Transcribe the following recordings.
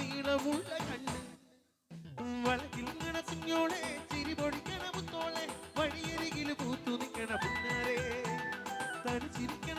നീളമുള്ള കണ്ണ്. വളക്കിൽ കുഞ്ഞോളെ ചിരി പൊടിക്കണ മുത്തോളെ വഴിയരികിൽ പൂത്തു നിൽക്കണ പുന്നാരെ. തനിച്ചിരിക്കണ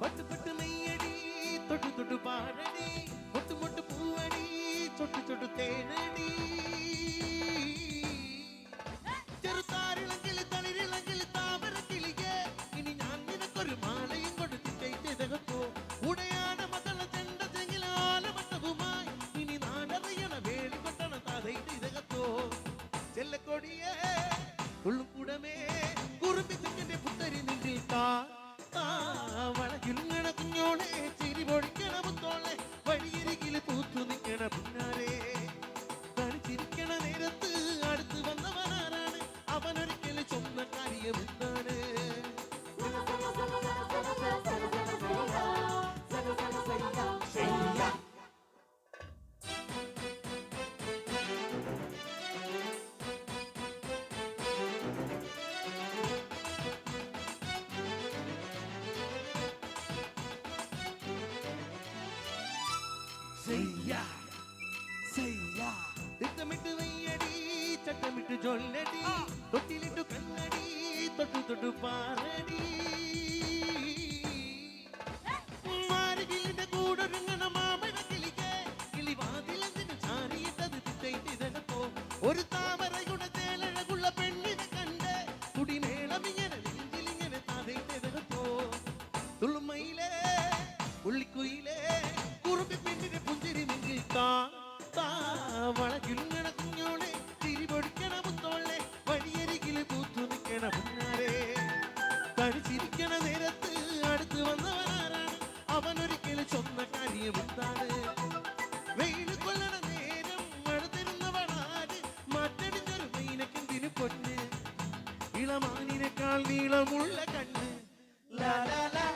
பட்டு பட்டு மெய்யடி தொட்டு தொட்டு பாடடி மொட்டு மொட்டு பூவடி சொட்டு சொட்டு தேனடி. ചെല്ലക്കൊടിയേ ഉള്ളുകൂടമേ കുറുമ്പി കുഞ്ഞിന്റെ പുത്തരി നിന്നിൽ വളകിൽ കുഞ്ഞോളെ ചിരി പൊടിക്കണ മുത്തോളെ വഴിയരികിൽ പൂത്തു നിൽക്കണ പുന്നാരെ. തനിച്ചിരിക്കണ നേരത്ത് അടുത്ത് വന്നവനാരാണ്? അവനൊരിക്കലും സ്വന്തക്കാരിയം செய்யா செய்யா திட்டமிட்டு வையடி சட்டமிட்டு சொல்லடி தொட்டிலிட்டு கண்ணடி தொட்டு தொட்டு பாரடி മാറുകിലിന്റെ കൂടൊരുങ്ങണ മാമഴ കിളിക്ക് കിളിവാതിലെന്തിനു ചാരിയിട്ടത് തിട്ടയിട്ടിതകത്തോ ഒരു താമരയുടെ തേലഴകുള്ള പെണ്ണിനെ കണ്ട് കുടിമേളമിങ്ങനെ നെഞ്ചിലിങ്ങനെ തതയിട്ടതകത്തോ തുളുമയിലേ ഉള്ളിക്കുയിലേ നിൽക്കണ മുന്നാരെ. തനിച്ചിരിക്കണ നേരത്ത് അടുത്ത് വന്നവനാരാണ്? ചൊന്ന സ്വന്തക്കാരിയം എന്താണ് വെയിൽ കൊള്ളണ നേരം മഴ തരുന്നവളാര് മറ്റടിഞ്ഞൊരു മീനക്കെന്തിനു പൊന്ന്? ഇളമാനിനേക്കാൾ നീളമുള്ള കണ്ണ്. ലാ ലാ.